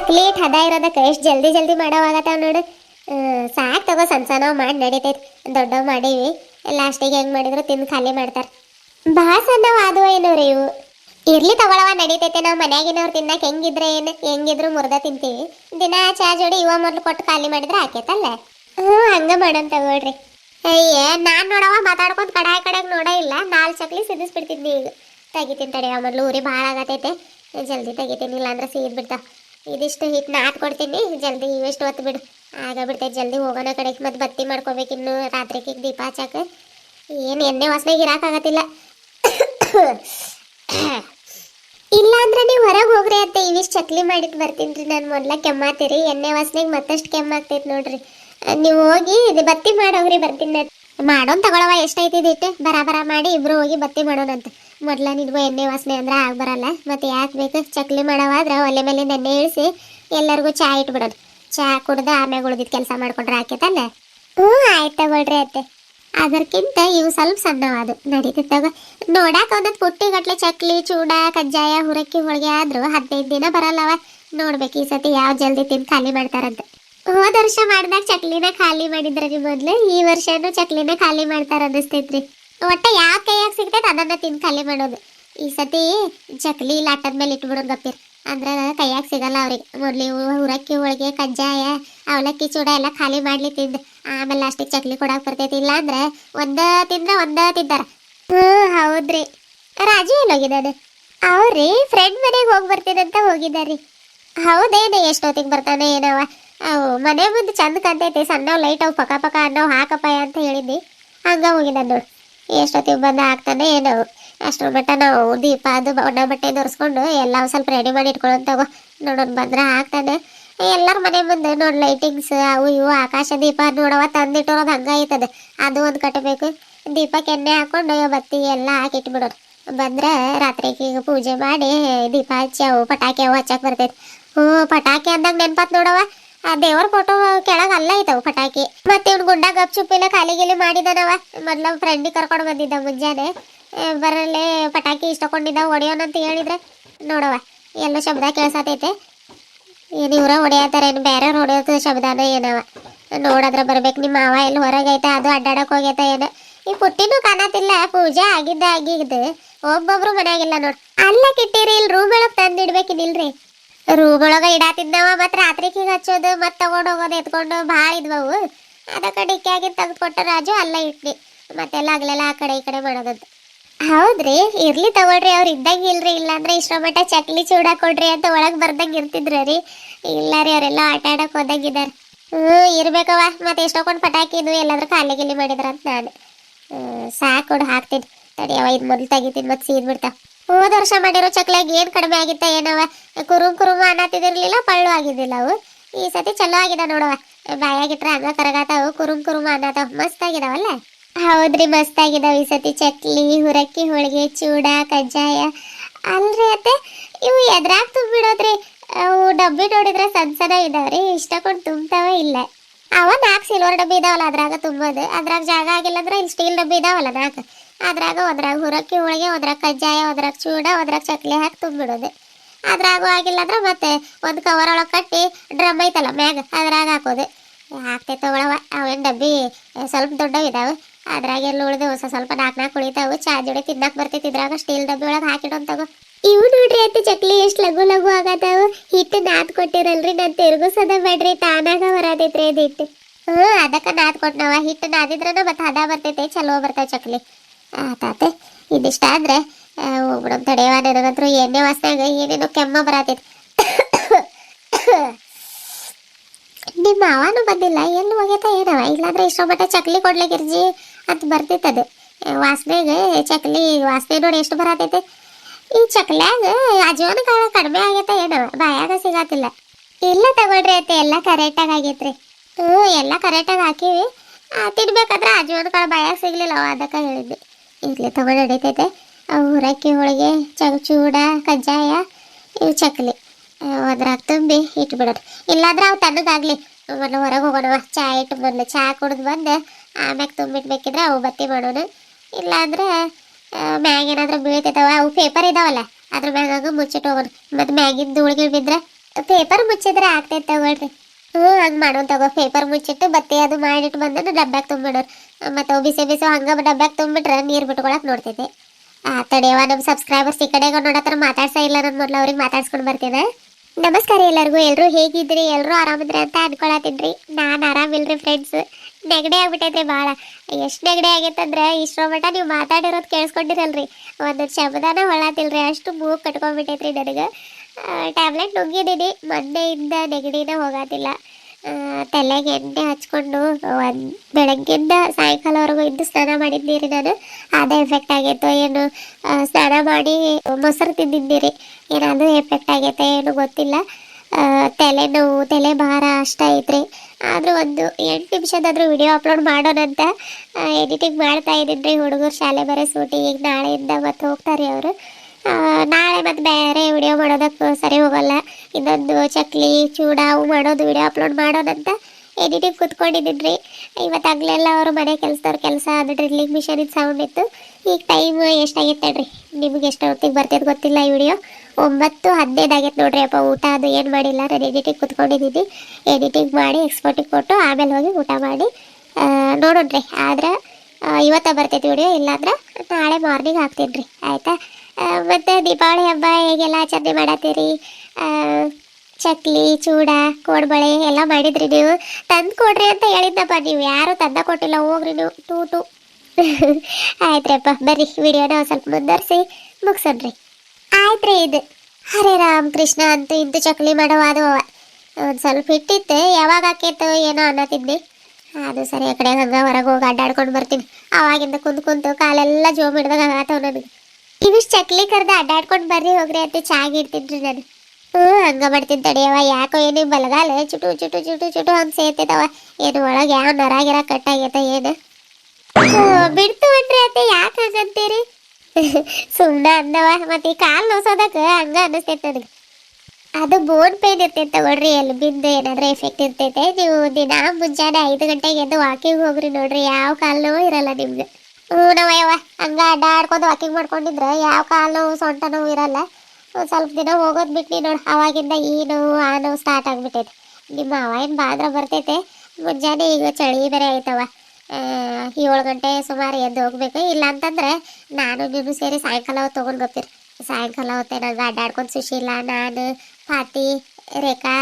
Chakli it ಹದ ಇರೋದಕ್ಕೆ. ಎಷ್ಟು ಜಲ್ದಿ ಜಲ್ದಿ ಮಾಡವಾಗತ್ತಾವ ನೋಡು. ಸಾಕು ತಗೋ, ಸಣ್ಣ ಸಣ್ಣ ಮಾಡಿ ನಡೀತೈತಿ. ದೊಡ್ಡವ್ ಮಾಡೀವಿ. ಲಾಸ್ಟಿಗೆ ಹೆಂಗ್ ಮಾಡಿದ್ರು ತಿಂದು ಖಾಲಿ ಮಾಡ್ತಾರ. ಭಾಳ ಸಣ್ಣವ್ ಅದು ಏನೋ ಇವು. ಇರ್ಲಿ ತಗೊಳವ ನಡೀತೈತೆ ನಾವು ಮನ್ಯಾಗಿನವ್ರು ತಿನ್ನಕ್ ಹೆಂಗಿದ್ರೆ ಏನು? ಹೆಂಗಿದ್ರು ಮುರ್ದ ತಿಂತೀವಿ. ದಿನ ಚಾ ಜೋಡಿ ಇವ ಮೊದ್ಲು ಕೊಟ್ಟು ಖಾಲಿ ಮಾಡಿದ್ರೆ ಆಕೇತಲ್ಲ? ಹ್ಞೂ, ಹಂಗ ಮಾಡೋಣ ತಗೊಳ್ರಿ. ಅಯ್ಯ, ನಾನ್ ನೋಡವ ಮಾತಾಡ್ಕೊಂತ ಕಡಾಯ ಕಡೆಗೆ ನೋಡೇ ಇಲ್ಲ. ನಾಲ್ಕು ಚಕ್ಲಿ ಸಿದಿಸ್ಬಿಡ್ತಿದ್ನಿ ಈಗ. ತೆಗಿತೀನಿ ತಡೆಯವ ಮೊದ್ಲು ಊರಿ ಭಾಳ ಆಗತೈತೆ. ಜಲ್ದಿ ತೆಗಿತೀನಿ, ಇಲ್ಲಾಂದ್ರೆ ಬಿಡ್ತಾವ. ಇದಿಷ್ಟು ಹಿಟ್ಟು ನಾಟ್ ಕೊಡ್ತೀನಿ. ಜಲ್ದಿ ಇವೆಷ್ಟು ಹೊತ್ತು ಬಿಡು. ಆಗ ಬಿಡ್ತೈತೆ ಜಲ್ದಿ ಹೋಗೋಣ ಕಡೆಗೆ. ಮತ್ತೆ ಬತ್ತಿ ಮಾಡ್ಕೋಬೇಕು ಇನ್ನು ರಾತ್ರಿಗೆ ದೀಪ ಹಚ್ಚಾಕ. ಏನು ಎಣ್ಣೆ ವಾಸನೆಗೆ ಇರಾಕಾಗತ್ತಿಲ್ಲ ಇಲ್ಲ ಅಂದ್ರೆ ನೀವು ಹೊರಗೆ ಹೋಗ್ರಿ ಅಂತ ಇವಿಷ್ಟು ಚಕ್ಲಿ ಮಾಡಿಟ್ಟು ಬರ್ತೀನಿ ರೀ ನಾನು. ಮೊದ್ಲ ಕೆಮ್ಮಾತೀರಿ ಎಣ್ಣೆ ವಾಸನೆಗೆ ಮತ್ತಷ್ಟು ಕೆಮ್ಮಾಗ್ತೈತೆ ನೋಡ್ರಿ. ನೀವು ಹೋಗಿ ಇದು ಬತ್ತಿ ಮಾಡೋಗ್ರಿ ಬರ್ತೀನಿ ನಾನು ಮಾಡೋನ್ ತಗೊಳವ ಎಷ್ಟೈತಿ ಇಟ್ಟು ಬರ ಬರ ಮಾಡಿ ಇಬ್ರು ಹೋಗಿ ಬತ್ತಿ ಮಾಡೋಣಂತ. ಮೊದ್ಲ ನಿನ್ಗೂ ಎಣ್ಣೆ ವಾಸನೆ ಅಂದ್ರೆ ಆಗ ಬರಲ್ಲ. ಮತ್ತೆ ಯಾಕೆ ಬೇಕು? ಚಕ್ಲಿ ಮಾಡೋವಾದ್ರೆ ಒಲೆ ಮೇಲೆ ನೆನ್ನೆ ಇಳಿಸಿ ಎಲ್ಲರಿಗೂ ಚಾ ಇಟ್ಬಿಡೋದು. ಚಾ ಕುಡ್ದು ಆಮ್ಯಾಗ ಉಳ್ದಿದ್ ಕೆಲಸ ಮಾಡ್ಕೊಂಡ್ರೆ ಆಕೇತಲ್ಲ ಹ್ಞೂ, ಆಯ್ತು ತಗೊಳ್ರಿ ಅತ್ತೆ. ಅದಕ್ಕಿಂತ ಇವು ಸ್ವಲ್ಪ ಸಣ್ಣವಾದು. ನಡೀತಿತ್ತಾಗ ನೋಡಾಕ ಒಂದೊಂದು ಪುಟ್ಟಿ ಗಟ್ಲೆ ಚಕ್ಲಿ, ಚೂಡ, ಕಜ್ಜಾಯ, ಹುರಕ್ಕಿ, ಹೋಳಿಗೆ ಆದ್ರೂ ಹದಿನೈದು ದಿನ ಬರಲ್ಲವ ನೋಡ್ಬೇಕು ಈ ಸತಿ ಯಾವ ಜಲ್ದಿ ತಿಂದು ಖಾಲಿ ಮಾಡ್ತಾರಂತ. ಹೋದ ವರ್ಷ ಮಾಡಿದಾಗ ಚಕ್ಲಿನ ಖಾಲಿ ಮಾಡಿದ್ರ ಮೊದ್ಲು. ಈ ವರ್ಷನೂ ಚಕ್ಲಿನ ಖಾಲಿ ಮಾಡ್ತಾರ ಅನ್ನಿಸ್ತೈತ್ರಿ. ಒಟ್ಟ ಯಾವ ಕೈಯಾಗ ಅದನ್ನ ತಿಂದು ಖಾಲಿ ಮಾಡೋದು. ಈ ಸತಿ ಚಕ್ಲಿ ಲಾಟದ ಮೇಲೆ ಇಟ್ಬಿಡೋದು ಗಪ್ಪಿರ್. ಅಂದ್ರೆ ಕೈಯಾಗ ಸಿಗಲ್ಲ ಅವ್ರಿಗೆ. ಮೊದ್ಲು ಹುರಕ್ಕಿ ಹೋಳಿಗೆ, ಕಜ್ಜಾಯ, ಅವಲಕ್ಕಿ ಚೂಡ ಎಲ್ಲ ಖಾಲಿ ಮಾಡ್ಲಿ ತಿಂದು. ಆಮೇಲೆ ಲಾಸ್ಟಿಗೆ ಚಕ್ಲಿ ಕೊಡಕ್ ಬರ್ತೈತಿ. ಇಲ್ಲ ಅಂದ್ರೆ ಒಂದ ತಿಂದ್ರ ಒಂದ ತಿಂತಾರ ಹ್ಮ್, ಹೌದ್ರಿ. ರಾಜು ಎಲ್ಲಿ ಹೋಗಿದ್ದಾನೆ ಅವ್ರಿ ಫ್ರೆಂಡ್ ಮನೆಗೆ ಹೋಗಿ ಬರ್ತೀನಂತ ಹೋಗಿದ್ದಾರಿ. ಹೌದೇನು, ಎಷ್ಟೊತ್ತಿಗೆ ಬರ್ತಾನೆ ಏನವ ಅವು. ಮನೆ ಮುಂದೆ ಚಂದ ಕಂತೈತಿ ಸಣ್ಣ ಲೈಟ್ ಅವು ಪಕ ಪಕ ಅನ್ನೋ ಹಾಕಪ್ಪ ಅಂತ ಹೇಳಿದ್ವಿ ಹಂಗ ಹೋಗಿದ್ದಾನೆ ನೋಡು. ಎಷ್ಟೊತ್ತಿಗೆ ಬಂದು ಹಾಕ್ತಾನೆ ಏನು. ಅಷ್ಟರ ಮಟ್ಟ ನಾವು ದೀಪ ಅದು ಬಣ್ಣ ಬಟ್ಟೆ ಧರಿಸ್ಕೊಂಡು ಎಲ್ಲ ಸ್ವಲ್ಪ ರೆಡಿ ಮಾಡಿ ಇಟ್ಕೊಳ್ಳೋಣ ತಗೋ. ನೋಡೋಣ ಬಂದ್ರೆ ಹಾಕ್ತಾನೆ ಎಲ್ಲರ ಮನೆ ಮುಂದೆ ನೋಡಿ ಲೈಟಿಂಗ್ಸ್ ಅವು ಇವು, ಆಕಾಶ ದೀಪ ನೋಡವ ತಂದಿಟ್ಟಿರೋದು ಹಂಗ ಐತದ. ಅದು ಒಂದು ಕಟ್ಟಬೇಕು ದೀಪಕ್ಕೆ ಎಣ್ಣೆ ಹಾಕೊಂಡು ಬತ್ತಿ ಎಲ್ಲ ಹಾಕಿಟ್ಬಿಡೋರು ಬಂದ್ರೆ ರಾತ್ರಿಗೆ ಈಗ ಪೂಜೆ ಮಾಡಿ ದೀಪ ಹಚ್ಚಿ ಅವು ಪಟಾಕಿ ಅವು ಹಚ್ಚಕ್ ಬರ್ತೈತಿ. ಹ್ಞೂ ಪಟಾಕಿ ಅಂದಾಗ ನೆನ್ಪತ್ ನೋಡವ. ಆ ದೇವ್ರ ಫೋಟೋ ಕೆಳಗೆ ಅಲ್ಲ ಇದಾವೆ ಪಟಾಕಿ. ಮತ್ತೆ ಇವ್ನು ಗುಂಡ ಗಪ್ ಚುಪ್ಪಿಲ್ಲ ಖಾಲಿ ಗಿಲಿ ಮಾಡಿದನವ. ಮೊದ್ಲ ಫ್ರೆಂಡಿಗೆ ಕರ್ಕೊಂಡು ಬಂದಿದ್ದ ಮುಂಜಾನೆ. ಬರಲೇ ಬರಲ್ಲೇ ಪಟಾಕಿ ಇಷ್ಟಕೊಂಡಿದ್ದ ಹೊಡಿಯೋಣ ಅಂತ ಹೇಳಿದ್ರೆ ನೋಡವ ಎಲ್ಲ ಶಬ್ದ ಕೇಳ್ಸತೈತೆ. ಏನು ಇವ್ರ ಹೊಡೆಯತ್ತಾರ ಏನು ಬೇರೆ ಹೊಡೆಯೋದು ಶಬ್ದನ ಏನವ. ನೋಡದ್ರ ಬರ್ಬೇಕು ನಿಮ್ಮ ಮಾವ ಎಲ್ಲಿ ಹೊರಗೈತೆ ಅದು ಅಡ್ಡಾಡಕ್ಕೆ ಹೋಗೈತೆ ಏನು. ಈ ಪುಟ್ಟಿನೂ ಕಾಣತಿಲ್ಲ, ಪೂಜೆ ಆಗಿದ್ದ, ಆಗಿದ್ದು. ಒಬ್ಬೊಬ್ರು ಮನೆಯಾಗಿಲ್ಲ ನೋಡಿ. ಅಲ್ಲ ಕಿಟ್ಟಿರಿ ಇಲ್ಲಿ ರೂಮ್ ಒಳಗೆ ತಂದಿಡ್ಬೇಕಿನಿಲ್ರಿ ರೂಮ್ ಒಳಗ ಇಡಾತಿದ್ದವ ಮತ್ ರಾತ್ರಿಗೆ ಹಚ್ಚೋದು ಮತ್ ತಗೊಂಡ್ ಹೋಗೋದು, ಎತ್ಕೊಂಡು ಭಾಳ ಇದ್ವವು. ಅದಕ್ಕ ಡಿಕ್ಕಿಯಾಗಿ ತೆಗ್ದು ಕೊಟ್ಟ ರಾಜು ಅಲ್ಲ ಇಟ್ಲಿ ಮತ್ತೆಲ್ಲ ಆಗ್ಲೆಲ್ಲ ಆ ಕಡೆ ಈ ಕಡೆ ಮಾಡೋದಂತ ಹೌದ್ರಿ, ಇರ್ಲಿ ತಗೊಳ್ರಿ, ಅವ್ರು ಇದ್ದಂಗೆ ಇಲ್ರಿ, ಇಲ್ಲಾಂದ್ರೆ ಇಷ್ಟೋ ಮಟ್ಟ ಚಕ್ಲಿ ಚೂಡ ಕೊಡ್ರಿ ಅಂತ ಒಳಗ್ ಬರ್ದಂಗ ಇರ್ತಿದ್ರ ರೀ. ಇಲ್ಲ ರೀ, ಅವರೆಲ್ಲ ಆಟ ಆಡಕ್ ಹೋದಂಗಿದಾರ. ಹ್ಞೂ ಇರ್ಬೇಕವ ಮತ್ತೆ ಎಷ್ಟೊಂದು ಪಟಾಕಿ ಇದು ಎಲ್ಲಾದ್ರೂ ಖಾಲಿ ಗಿಲಿ ಮಾಡಿದ್ರ ಅಂತ ನಾನು ಸಾಕು ಹಾಕ್ತೀನಿ. ತಡಿಯವ ಇದು ಮೊದಲು ತೆಗಿತೀನಿ, ಮತ್ತೆ ಸೀದ್ ಬಿಡ್ತಾವ. ಹೋದ ವರ್ಷ ಮಾಡಿರೋ ಚಕ್ಲಾಗಿ ಏನು ಕಡಿಮೆ ಆಗಿತ್ತ ಏನವ? ಕುರುಮ್ ಕುರುಮ ಅನ್ನತ್ತಿದಿರ್ಲಿಲ್ಲ, ಪಳ್ಳು ಆಗಿದ್ದಿಲ್ಲ ಅವು. ಈ ಸತಿ ಚಲೋ ಆಗಿದೆ ನೋಡವ ಬಾಯಾಗಿಟ್ರೆ ಅನ್ನ ಕರಗಾತಾವು, ಕುರುಮ್ ಕುರುಮ ಅನ್ನತಾವ ಮಸ್ತ್ ಆಗಿದಾವಲ್ಲ? ಹೌದ್ರಿ, ಮಸ್ತ್ ಆಗಿದಾವ ಈ ಸತಿ ಚಕ್ಲಿ ಹುರಕ್ಕಿ ಹೋಳಿಗೆ, ಚೂಡ, ಕಜ್ಜಾಯ. ಅಲ್ರಿ ಅತ್ತೆ, ಇವು ಎದ್ರಾಗ ತುಂಬಿಡೋದ್ರಿ? ಅವು ಡಬ್ಬಿ ನೋಡಿದ್ರೆ ಸಣ್ಣ ಸಣ್ಣ ಇದಾವ್ರಿ ಇಷ್ಟಕೊಂಡು ತುಂಬ್ತಾವ ಇಲ್ಲ. ಅವ ನಾಲ್ಕು ಸಿಲ್ವರ್ ಡಬ್ಬಿ ಇದಾವಲ್ಲ ಅದ್ರಾಗ ತುಂಬೋದು. ಅದ್ರಾಗ ಜಾಗ ಆಗಿಲ್ಲ ಅಂದ್ರೆ ಸ್ಟೀಲ್ ಡಬ್ಬಿ ಇದಾವಲ್ಲ ನಾಲ್ಕು ಅದ್ರಾಗ ಒಂದ್ರಾಗ ಹುರಕ್ಕಿ ಹೋಳಿಗೆ ಒದ್ರಾಗ ಕಜ್ಜಾಯ, ಒದ್ರಾಗ ಚೂಡ, ಒದ್ರಾಗ ಚಕ್ಲಿ ಹಾಕಿ ತುಂಬಿಡೋದು. ಅದ್ರಾಗೂ ಆಗಿಲ್ಲ ಅಂದ್ರೆ ಮತ್ತೆ ಒಂದು ಕವರ್ ಒಳಗೆ ಕಟ್ಟಿ ಡ್ರಮ್ ಐತಲ್ಲ ಮ್ಯಾಗ ಅದ್ರಾಗ ಹಾಕೋದು. ಹಾಕ್ತೈತೆ ಒಳವ ಅವೇನು ಡಬ್ಬಿ, ಸ್ವಲ್ಪ ದೊಡ್ಡವಿದಾವೆ ಅದ್ರಾಗ ಎಲ್ಲ ಉಳಿದು ಹೊಸ ಸ್ವಲ್ಪ ನಾಲ್ಕು ನಾಲ್ಕು ಉಳಿತಾವು. ಚಾ ಜೋಡಿ ತಿನ್ನಕ್ಕೆ ಬರ್ತೈತಿ ಇದ್ರಾಗ ಸ್ಟೀಲ್ ಡಬ್ಬಿ ಒಳಗೆ ಹಾಕಿಡೋನ್ ತಗೋ. ಇವು ನೋಡ್ರಿ ಅಂತ ಚಕ್ಲಿ ಎಷ್ಟು ಲಘು ಲಘು ಆಗತಾವು ಹಿಟ್ಟು ನಾದ್ ಕೊಟ್ಟಿರಲ್ರಿ, ನಾನು ತಿರುಗಿಸೋದ ಬೇಡ್ರಿ, ತಾನಾಗ ಬರತೈತ್ರಿ ಅದು ಹಿಟ್ಟು. ಹ್ಞೂ ಅದಕ್ಕೆ ನಾದ್ ಕೊಟ್ಟನವ ಹಿಟ್ಟು ನಾದಿದ್ರೂ ಮತ್ತೆ ಹದ ಬರ್ತೈತೆ, ಚಲೋ ಬರ್ತಾವ ಚಕ್ಲಿ. ಆತಾತೆ ಇದಿಷ್ಟ ಆದ್ರೆ ಹೋಗ್ಬಿಡಮ್ ತಡೆಯವ ನನಗಂತೂ ಎಣ್ಣೆ ವಾಸನಾಗ ಏನೇನೋ ಕೆಮ್ಮ ಬರತೈತಿ. ನಿಮ್ಮ ಅವನು ಬಂದಿಲ್ಲ, ಎಲ್ಲಿ ಹೋಗ್ಯತ ಏನವ? ಇಲ್ಲಾಂದ್ರೆ ಇಷ್ಟೋ ಮಟ್ಟ ಚಕ್ಲಿ ಕೊಡ್ಲಿಕ್ಕೆ ಇರ್ಜಿ ಅಂತ ಬರ್ತಿತ್ತದು ವಾಸನೆಗೆ ಚಕ್ಲಿ, ವಾಸನೆ ನೋಡಿ ಎಷ್ಟು ಬರತೈತೆ. ಈ ಚಕ್ಲ್ಯಾಗ ಅಜೀವನ ಕಾಲ ಕಡಿಮೆ ಆಗೈತೆ ಏನವ? ಬಾಯಾಗ ಸಿಗತ್ತಿಲ್ಲ. ಇಲ್ಲ ತಗೊಳ್ರಿ ಅತ್ತೆ, ಎಲ್ಲ ಕರೆಕ್ಟಾಗಿ ಆಗೈತ್ರಿ ಹ್ಞೂ ಎಲ್ಲ ಕರೆಕ್ಟಾಗಿ ಹಾಕೀವಿ. ತಿನ್ಬೇಕಾದ್ರೆ ಅಜೀವನ ಕಾಲ ಬಾಯಾಗ ಸಿಗ್ಲಿಲ್ಲ ಅದಕ್ಕೆ ಹೇಳಿದ್ದೆ. ಇರ್ಲಿ ತಗೊಂಡು ನಡೀತೈತೆ ಅವು ಹುರಕ್ಕಿ ಹೋಳಿಗೆ ಚೂಡ, ಕಜ್ಜಾಯ, ಇವು ಚಕ್ಲಿ. ಅದ್ರಾಗ ತುಂಬಿ ಇಟ್ಬಿಡೋದು. ಇಲ್ಲಾಂದ್ರೆ ಅವು ತಣ್ಣಗಾಗ್ಲಿ ಮೊನ್ನೆ ಹೊರಗೆ ಹೋಗೋಣವ ಚಾ ಇಟ್ಟು ಬಂದು, ಚಾ ಕುಡಿದು ಬಂದು, ಆಮ್ಯಾಗ ತುಂಬಿಟ್ಬೇಕಿದ್ರೆ ಅವು ಬತ್ತಿ ಮಾಡೋಣ ಇಲ್ಲಾಂದ್ರೆ ಮ್ಯಾಗ ಏನಾದ್ರೂ ಬೀಳ್ತಿದ್ದಾವ ಅವು ಪೇಪರ್ ಇದಾವಲ್ಲ, ಅದ್ರ ಮ್ಯಾಗ ಮುಚ್ಚಿಟ್ಟು ಹೋಗೋಣ ಮತ್ತೆ ಮ್ಯಾಗಿನ ಧೂಳಿಗೆ ಬಿದ್ದರೆ ಪೇಪರ್ ಮುಚ್ಚಿದ್ರೆ ಆಗ್ತೈತೆ ತಗೊಳ್ರಿ. ಹ್ಞೂ, ಹಂಗೆ ಮಾಡೋಣ ತಗೋ. ಪೇಪರ್ ಮುಚ್ಚಿಟ್ಟು ಬತ್ತೆ ಅದು ಮಾಡಿಟ್ಟು ಬಂದು ಡಬ್ಬ್ಯಾಗ ತುಂಬಿಡೋರು ಮತ್ತು ಬಿಸಿ ಬಿಸಿ ಹಂಗೆ ಡಬ್ಬ್ಯಾಗ ತುಂಬಿಟ್ರೆ ನೀರು ಬಿಟ್ಕೊಳಕ್ಕೆ ನೋಡ್ತಿದ್ದೆ. ಆ ತಡೆಯವ ನಮ್ಮ ಸಬ್ಸ್ಕ್ರೈಬರ್ಸ್ ಈ ಕಡೆಗೆ ನೋಡತ್ರ ಮಾತಾಡ್ಸೇ ಇಲ್ಲ ನನ್ನ ಮೊದಲು, ಅವ್ರಿಗೆ ಮಾತಾಡ್ಸ್ಕೊಂಡು ಬರ್ತೀನಿ ನಮಸ್ಕಾರ ಎಲ್ಲರಿಗೂ. ಎಲ್ಲರೂ ಹೇಗಿದ್ರಿ ಎಲ್ಲರೂ ಆರಾಮಿದ್ರಿ ಅಂತ ಅನ್ಕೊಳತಿದ್ರಿ ನಾನು ಆರಾಮಿಲ್ರಿ ಫ್ರೆಂಡ್ಸ್ ನೆಗಡಿ ಆಗ್ಬಿಟ್ಟೈತ್ರಿ ಭಾಳ ಎಷ್ಟು ನೆಗಡಿ ಆಗೈತಂದ್ರೆ ಇಷ್ಟೋ ಮಟ್ಟ ನೀವು ಮಾತಾಡಿರೋದು ಕೇಳಿಸ್ಕೊಂಡಿರಲ್ರಿ. ಒಂದು ಶಬ್ದನ ಹೊಳತಿಲ್ರಿ. ಅಷ್ಟು ಮೂಗು ಕಟ್ಕೊಂಡ್ಬಿಟ್ಟೈತ್ರಿ ನನಗೆ. ಟ್ಯಾಬ್ಲೆಟ್ ನುಂಗಿದ್ದೀನಿ ಮೊನ್ನೆಯಿಂದ ನೆಗಡಿನ ಹೋಗೋದಿಲ್ಲ. ತಲೆಗೆ ಎಣ್ಣೆ ಹಚ್ಕೊಂಡು ಒಂದು ಬೆಳಗ್ಗಿಂದ ಸಾಯಂಕಾಲವರೆಗೂ ಇದ್ದು ಸ್ನಾನ ಮಾಡಿದ್ದೀರಿ ನಾನು. ಅದೇ ಎಫೆಕ್ಟ್ ಆಗೈತೋ ಏನು ಸ್ನಾನ ಮಾಡಿ ಮೊಸರು ತಿಂದಿದ್ದೀರಿ. ಏನಾದರೂ ಎಫೆಕ್ಟ್ ಆಗೈತೆ ಏನು ಗೊತ್ತಿಲ್ಲ. ತಲೆನೋವು ತಲೆ ಭಾರ ಅಷ್ಟ ಐತ್ರಿ. ಆದರೂ ಒಂದು ಎಂಟು ನಿಮಿಷದಾದರೂ ವಿಡಿಯೋ ಅಪ್ಲೋಡ್ ಮಾಡೋಣಂತ ಎಡಿಟಿಂಗ್ ಮಾಡ್ತಾ ಇದ್ದೀನಿ ರೀ. ಹುಡುಗರು ಶಾಲೆ ಬೇರೆ ಸೂಟಿ. ಈಗ ನಾಳೆಯಿಂದ ಮತ್ತೆ ಹೋಗ್ತಾರೆ ಅವರು. ನಾಳೆ ಮತ್ತು ಬೇರೆ ವಿಡಿಯೋ ಮಾಡೋದಕ್ಕೆ ಸರಿ ಹೋಗಲ್ಲ. ಇನ್ನೊಂದು ಚಕ್ಲಿ, ಚೂಡ, ಅವು ಮಾಡೋದು ವಿಡಿಯೋ ಅಪ್ಲೋಡ್ ಮಾಡೋದಂತ ಎಡಿಟಿಂಗ್ ಕೂತ್ಕೊಂಡಿದ್ದೀನಿ ಇವತ್ತು ಹಗ್ಲೆಲ್ಲ ಅವರು ಮನೆ ಕೆಲಸದವ್ರ ಕೆಲಸ ಅದು ಡ್ರಿಲ್ಲಿಂಗ್ ಮಿಷನಿನ ಸೌಂಡ್ ಇತ್ತು. ಈಗ ಟೈಮ್ ಎಷ್ಟಾಗೈತೆ ನೋಡ್ರಿ ನಿಮ್ಗೆ ಎಷ್ಟು ಹೊತ್ತಿಗೆ ಬರ್ತೈತೆ ಗೊತ್ತಿಲ್ಲ ಈ ವಿಡಿಯೋ ಒಂಬತ್ತು ಹದಿನೈದು ಆಗೈತೆ ನೋಡ್ರಿ ಅಪ್ಪ, ಊಟ ಅದು ಏನು ಮಾಡಿಲ್ಲ. ನಾನು ಎಡಿಟಿಂಗ್ ಕುತ್ಕೊಂಡಿದ್ದೀನಿ. ಎಡಿಟಿಂಗ್ ಮಾಡಿ ಎಕ್ಸ್ಪೋರ್ಟಿಗೆ ಕೊಟ್ಟು ಆಮೇಲೆ ಹೋಗಿ ಊಟ ಮಾಡಿ ನೋಡೋಣ ನೋಡೋಣ್ರಿ. ಆದ್ರೆ ಇವತ್ತ ಬರ್ತೈತಿ ವಿಡಿಯೋ ಇಲ್ಲಾಂದ್ರೆ ನಾಳೆ ಮಾರ್ನಿಂಗ್ ಹಾಕ್ತೀನಿ ರೀ ಆಯಿತಾ? ಮತ್ತು ದೀಪಾವಳಿ ಹಬ್ಬ ಹೇಗೆಲ್ಲ ಆಚರಣೆ ಮಾಡತ್ತೀರಿ? ಚಕ್ಲಿ, ಚೂಡ, ಕೋಡ್ಬಳೆ ಎಲ್ಲ ಮಾಡಿದ್ರಿ ನೀವು. ತಂದು ಕೊಡ್ರಿ ಅಂತ ಹೇಳಿದ್ದಪ್ಪ, ನೀವು ಯಾರು ತಂದ ಕೊಟ್ಟಿಲ್ಲ, ಹೋಗ್ರಿ ನೀವು. Two two. ಆಯ್ತ್ರಪ್ಪ, ಬರ್ರಿ, ವಿಡಿಯೋನ ಸ್ವಲ್ಪ ಮುಂದುವರಿಸಿ ಮುಗಿಸನ್ರಿ ಆಯ್ತ್ರಿ ಇದು. ಹರೇ ರಾಮ್ ಕೃಷ್ಣ ಅಂತೂ ಇಂತು ಚಕ್ಲಿ ಮಾಡುವ ಅದು ಒಂದು ಸ್ವಲ್ಪ ಇಟ್ಟಿತ್ತೆ ಯಾವಾಗ ಹಾಕೈತೋ, ಏನೋ ಅನ್ನತಿದ್ನಿ ಅದು ಸರಿ, ಆ ಕಡೆ ಹಂಗ ಹೊರಗೆ ಹೋಗಿ ಅಡ್ಡಾಡ್ಕೊಂಡು ಬರ್ತೀನಿ. ಆವಾಗಿಂದ ಕುಂತು ಕುಂತು ಕಾಲೆಲ್ಲ ಜೋಮ್ ಹಿಡ್ದಾಗ ಆಗತ್ತವ ನನಗೆ ಇವಿಷ್ಟು ಚಕ್ಲಿ ಕರ್ದು ಅಡ್ಡಾಡ್ಕೊಂಡು ಬರ್ರಿ ಹೋಗ್ರಿ ಅಂತ ಚಾಗಿ ಇಡ್ತೀನಿ ನಾನು. ಹ್ಞೂ, ಹಂಗೆ ಮಾಡ್ತೀನಿ ತಡಿಯವ ಯಾಕೋ ಏನು ಬಲಗಾಲ? ಚುಟು ಚುಟು ಚುಟು ಚುಟು ಹಂಗೆ ಸೇರ್ತಿದ್ದಾವ ಏನು ಒಳಗೆ ಯಾವ ನರಾಗಿರ ಕಟ್ಟಾಗೈತ ಏನು? ಬಿಡ್ತು ಬಿಡ್ರಿ ಅತ್ತೆ. ಯಾಕೆ ಹಂಗಂತೀರಿ? ಸುಮ್ಮನೆ ಅಂದವ. ಮತ್ತೆ ಈ ಕಾಲು ನೋಸೋದಕ್ಕೆ ಹಂಗೆ ಅನ್ನಿಸ್ತೈತೆ ನನಗೆ. ಅದು ಬೋನ್ ಪೇನ್ ಇರ್ತೈತೆ ತಗೊಳ್ರಿ. ಎಲ್ಲಿ ಬಿದ್ದು ಏನಾದ್ರೂ ಎಫೆಕ್ಟ್ ಇರ್ತೈತೆ. ನೀವು ದಿನ ಮುಂಜಾನೆ ಐದು ಗಂಟೆಗೆ ಎದ್ದು ವಾಕಿಂಗ್ ಹೋಗ್ರಿ ನೋಡ್ರಿ. ಯಾವ ಕಾಲು ನೋವು ಇರಲ್ಲ ನಿಮ್ಗೆ. ಹ್ಞೂ ನಾವಯ್ಯವ ಹಂಗ ಅಡ್ಡಾಡ್ಕೊಂಡು ವಾಕಿಂಗ್ ಮಾಡ್ಕೊಂಡಿದ್ರೆ ಯಾವ ಕಾಲು ನೋವು ಸೊಂಟ ನೋವು ಇರಲ್ಲ. ಒಂದು ಸ್ವಲ್ಪ ದಿನ ಹೋಗೋದು ಬಿಟ್ಟು ನೋಡಿ, ಅವಾಗಿಂದ ಈ ನೋವು, ಆ ನೋವು ಸ್ಟಾರ್ಟ್ ಆಗ್ಬಿಟ್ಟೈತೆ. ನಿಮ್ಮ ಅವ ಏನು ಬಾದ್ರ ಬರ್ತೈತೆ? ಮುಂಜಾನೆ ಈಗ ಚಳಿ ಬೇರೆ ಆಯ್ತವ ಏಳು ಗಂಟೆ ಸುಮಾರು ಎದ್ದು ಹೋಗ್ಬೇಕು. ಇಲ್ಲ ಅಂತಂದ್ರೆ ನಾನು ನೀನು ಸೇರಿ ಸಾಯಂಕಾಲ ಹೊತ್ತು ತೊಗೊಂಡು ಬರ್ತೀರಿ ಸಾಯಂಕಾಲ ಹೊತ್ತೆ ನಂಗೆ ಅಡ್ಡಾಡ್ಕೊಂಡು ಸುಶೀಲ, ನಾನು, ಪಾತಿ, ರೇಖಾ,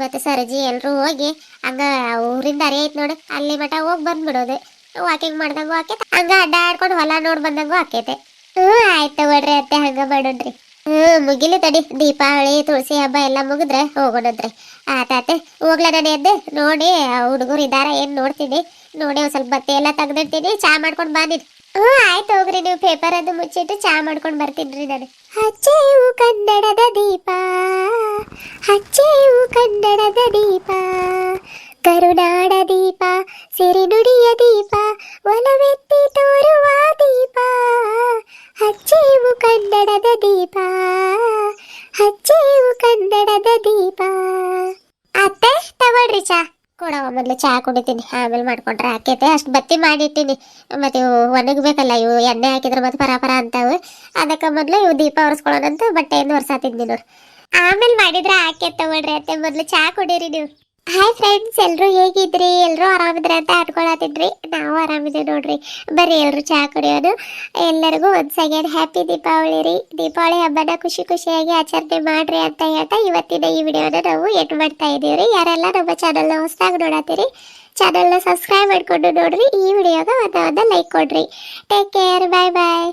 ಮತ್ತು ಸರ್ಜಿ ಎಲ್ಲರೂ ಹೋಗಿ ಹಂಗ ಊರಿಂದ ಅರಿ ಐತೆ ನೋಡಿ. ಅಲ್ಲಿ ಮಟ ಹೋಗಿ ಬಂದ್ಬಿಡೋದು. ವಾಕಿಂಗ್ ಮಾಡ್ದಂಗೂ ಆಕೈತೆ. ಹಂಗ ಅಡ್ಡಾಡ್ಕೊಂಡು ಹೊಲ ನೋಡಿ ಬಂದಂಗೂ ಆಕೈತೆ. ಹ್ಞೂ, ಆಯ್ತು ತಗೊಳ್ರಿ ಅತ್ತೆ, ಹಂಗ ಮಾಡೋಣ್ರಿ. ಹ್ಞೂ, ಮುಗಿಲಿ ತಡಿ. ದೀಪಾವಳಿ, ತುಳಸಿ ಹಬ್ಬ ಎಲ್ಲ ಮುಗಿದ್ರೆ ಹೋಗೋಣಂತ್ರಿ. ಆತಾತೆ ಹೋಗ್ಲಾ ನಾನು ಎದ್ದೆ. ನೋಡಿ ಹುಡುಗರು ಇದಾರ, ಏನು ನೋಡ್ತೀನಿ. ನೋಡಿ, ಒಂದು ಸ್ವಲ್ಪ ಬತ್ತೆ ಎಲ್ಲ ತೆಗ್ದಿಡ್ತೀನಿ. ಚಾ ಮಾಡ್ಕೊಂಡು ಬಂದಿನಿ ಹ್ಮ್ ಆಯ್ತು ಹೋಗ್ರಿ ನೀವು. ಪೇಪರ್ ಅದು ಮುಚ್ಚಿಟ್ಟು ಚಾ ಮಾಡ್ಕೊಂಡು ಬರ್ತೀನಿ ನಾನು. ಹಚ್ಚೇವು ಕನ್ನಡದ ದೀಪ. ಹಚ್ಚೇವು ಕನ್ನಡದ ದೀಪ. ಕರುನಾಡ ದೀಪ, ಸಿರಿನುಡಿಯ ದೀಪ, ಒಲವೆತ್ತಿ ತೋರುವ ದೀಪ. ಹಚ್ಚೇವು ಕನ್ನಡದ ದೀಪ, ಹಚ್ಚೇವು ಕನ್ನಡದ ದೀಪ. ಅತ್ತೆ, ತಗೊಳ್ರಿ ಚಾ. ಕೊಡವ ಮೊದಲು ಚಾ ಕುಡಿತೀನಿ, ಆಮೇಲೆ ಮಾಡ್ಕೊಂಡ್ರೆ ಹಾಕೈತೆ ಅಷ್ಟು ಬತ್ತಿ ಮಾಡಿಟ್ಟಿನಿ. ಮತ್ತೆ ಇವು ಒಣಗಬೇಕಲ್ಲ, ಇವು ಎಣ್ಣೆ ಹಾಕಿದ್ರೆ ಮತ್ತೆ ಪರ ಅಂತಾವು. ಅದಕ್ಕೆ ಮೊದಲು ಇವು ದೀಪ ಒರೆಸ್ಕೊಳ್ಳೋದಂತ ಬಟ್ಟೆಯನ್ನು ಒರೆಸಾತಿದ್ನಿ ಆಮೇಲೆ ಮಾಡಿದ್ರೆ ಹಾಕೈತೆ ತಗೊಳ್ರಿ ಅತ್ತೆ, ಮೊದಲು ಚಹಾ ಕುಡೀರಿ ನೀವು. ಹಾಯ್ ಫ್ರೆಂಡ್ಸ್ ಎಲ್ಲರೂ ಹೇಗಿದ್ರಿ? ಎಲ್ಲರೂ ಆರಾಮಿದ್ರೆ ಅಂತ ಅನ್ಕೊಳತಿದ್ರಿ ನಾವು ಆರಾಮಿದ್ದೀವಿ ನೋಡ್ರಿ. ಬರ್ರಿ ಎಲ್ಲರೂ ಚಹಾ ಕುಡಿಯೋದು. ಎಲ್ಲರಿಗೂ ಒಂದ್ಸ್ ಅಗೇನ್ ಹ್ಯಾಪಿ ದೀಪಾವಳಿ ರೀ. ದೀಪಾವಳಿ ಹಬ್ಬನ ಖುಷಿ ಖುಷಿಯಾಗಿ ಆಚರಣೆ ಮಾಡ್ರಿ ಅಂತ ಹೇಳ್ತಾ ಇವತ್ತಿನ ಈ ವಿಡಿಯೋನ ನಾವು ಎಂಟು ಮಾಡ್ತಾ ಇದೀವಿ ರೀ. ಯಾರೆಲ್ಲ ನಮ್ಮ ಚಾನಲ್ನ ಹೊಸದಾಗಿ ನೋಡತ್ತೀರಿ ಚಾನಲ್ನ ಸಬ್ಸ್ಕ್ರೈಬ್ ಮಾಡ್ಕೊಂಡು ನೋಡ್ರಿ. ಈ ವಿಡಿಯೋಗೆ ಒಂದು ಒಂದು ಲೈಕ್ ಕೊಡ್ರಿ. ಟೇಕ್ ಕೇರ್ ಬಾಯ್ ಬಾಯ್